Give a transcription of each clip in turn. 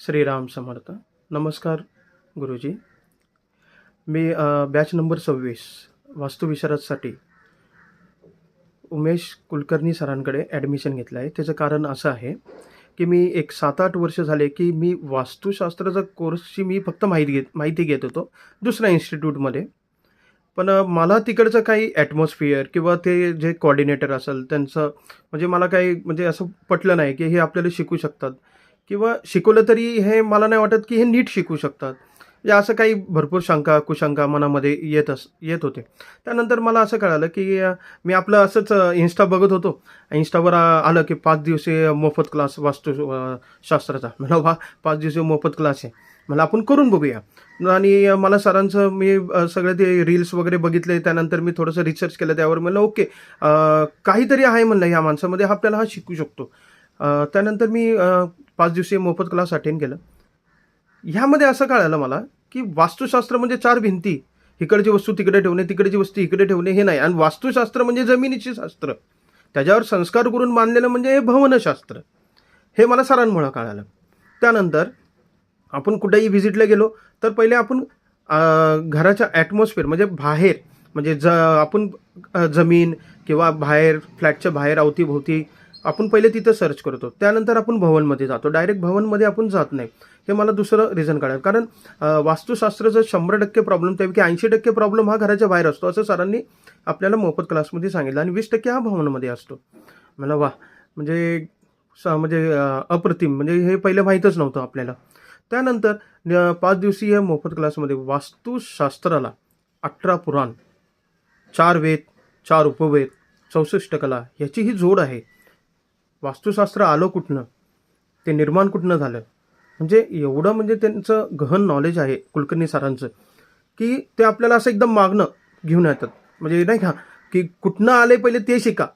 श्रीराम समर्थ. नमस्कार गुरुजी. मी batch number सव्वीस वास्तुविशारदसाठी उमेश कुलकर्णी सरांकडे ॲडमिशन घेतलं आहे. त्याचं कारण असं आहे की मी एक सात आठ वर्ष झाले की मी वास्तुशास्त्राचा कोर्सची मी फक्त माहिती घेत माहिती घेत होतो दुसऱ्या इन्स्टिट्यूटमध्ये पण मला तिकडचं काही ॲटमॉस्फिअर किंवा ते जे कॉर्डिनेटर असेल त्यांचं म्हणजे मला काही म्हणजे असं पटलं नाही की हे आपल्याला शिकू शकतात. किंवा शिकवलं तरी हे मला नाही वाटत की हे नीट शिकू शकतात. म्हणजे असं काही भरपूर शंका कुशंका मनामध्ये येत अस येत होते. त्यानंतर मला असं कळालं की मी आपलं असंच इन्स्टा बघत होतो. इन्स्टावर आलं की पाच दिवसीय मोफत क्लास वास्तू शास्त्राचा. मला वा पाच दिवसीय मोफत क्लास आहे. मला आपण करून बघूया. आणि मला सरांचं मी सगळे ते रील्स वगैरे बघितले. त्यानंतर मी थोडंसं रिसर्च केलं त्यावर. म्हणलं ओके काहीतरी आहे म्हणलं ह्या माणसामध्ये हा आपल्याला हा शिकू शकतो. त्यानंतर मी पाच दिवसीय मोफत क्लास अटेंड केलं. ह्यामध्ये असं कळालं मला की वास्तुशास्त्र म्हणजे चार भिंती. इकडची वस्तू तिकडे ठेवणे तिकडची वस्तू इकडे ठेवणे हे नाही. आणि वास्तुशास्त्र म्हणजे जमिनीचे शास्त्र. त्याच्यावर संस्कार करून बांधलेलं म्हणजे हे भवनशास्त्र. हे मला सरांमुळं कळालं. त्यानंतर आपण कुठेही व्हिजिटला गेलो तर पहिले आपण घराच्या ॲटमॉस्फिअर म्हणजे बाहेर म्हणजे ज आपण जमीन किंवा बाहेर फ्लॅटच्या बाहेर अवतीभोवती आपण पहिले तिथं सर्च करतो. त्यानंतर आपण भवनमध्ये जातो. डायरेक्ट भवनमध्ये आपण जात नाही. हे मला दुसरं रिझन काढायला कारण वास्तुशास्त्राचा वास्तुशास्त्राचं शंभर टक्के प्रॉब्लेम त्यापैकी ऐंशी टक्के प्रॉब्लेम हा घराच्या बाहेर असतो असं सरांनी आपल्याला मोफत क्लासमध्ये सांगितलं. आणि वीस टक्के हा भवनामध्ये असतो. मला वा म्हणजे स म्हणजे अप्रतिम. म्हणजे हे पहिलं माहीतच नव्हतं आपल्याला. त्यानंतर न- पाच दिवसीय मोफत क्लासमध्ये वास्तुशास्त्राला अठरा पुराण चार वेद चार उपवेद चौसष्ट कला याची ही जोड आहे. वास्तुशास्त्र आलं कुठनं? ते निर्माण कुठनं झालं? म्हणजे एवढं म्हणजे त्यांचं गहन नॉलेज आहे कुलकर्णी सरांचं की ते आपल्याला असं एकदम मागणं घेऊन येतात. म्हणजे नाही का की कुठनं आले पहिले ते शिका.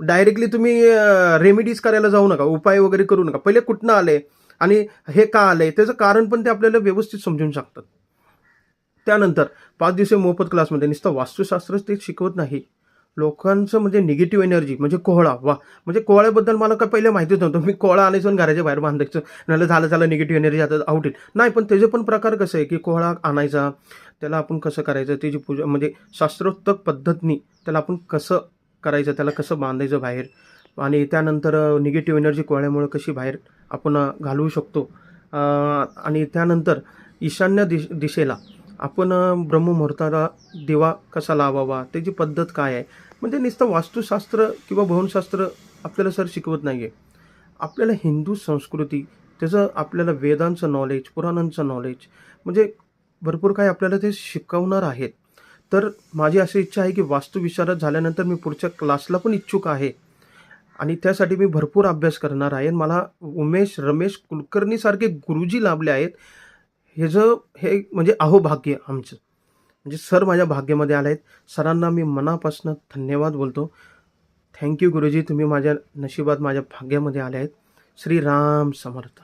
डायरेक्टली तुम्ही रेमेडीज करायला जाऊ नका उपाय वगैरे करू नका. पहिले कुठनं आले आणि हे का आले त्याचं कारण पण ते आपल्याला व्यवस्थित समजून सांगतात त्यानंतर पाच दिवस मोफत क्लासमध्ये नुसतं वास्तुशास्त्रच ते शिकवत नाही. लोकांचं म्हणजे निगेटिव्ह एनर्जी म्हणजे कोहळा. वा म्हणजे कोहळ्याबद्दल मला काय पहिले माहितीच नव्हतं. मी कोहळा आणायचो आणि घराच्या बाहेर बांधायचं. नाही झालं झालं निगेटिव्ह एनर्जी आता आउट येईल. नाही पण त्याचे पण प्रकार कसं आहे की कोहळा आणायचा त्याला आपण कसं करायचं त्याची पूजा म्हणजे शास्त्रोक्त पद्धतीने त्याला आपण कसं करायचं त्याला कसं बांधायचं बाहेर? आणि त्यानंतर निगेटिव्ह एनर्जी कोहळ्यामुळे कशी बाहेर आपण घालवू शकतो? आणि त्यानंतर ईशान्य दिश दिशेला आपण ब्रह्ममुहूर्ताला दिवा कसा लावावा त्याची पद्धत काय आहे? म्हणजे नुसतं वास्तुशास्त्र किंवा भवनशास्त्र आपल्याला सर शिकवत नाही आहे आपल्याला हिंदू संस्कृती त्याचं आपल्याला वेदांचं नॉलेज पुराणांचं नॉलेज म्हणजे भरपूर काही आपल्याला ते शिकवणार आहेत. तर माझी अशी इच्छा आहे की वास्तुविशारद झाल्यानंतर मी पुढच्या क्लासला पण इच्छुक आहे. आणि त्यासाठी मी भरपूर अभ्यास करणार आहे. आणि मला उमेश रमेश कुलकर्णीसारखे गुरुजी लाभले आहेत. हे जर हे म्हणजे अहोभाग्य आमचं. म्हणजे सर माझ्या भाग्यामध्ये आले आहेत सरांना मी मनापासून धन्यवाद बोलतो. थँक्यू गुरुजी तुम्ही माझ्या नशिबात माझ्या भाग्यामध्ये आले आहेत श्रीराम समर्थ.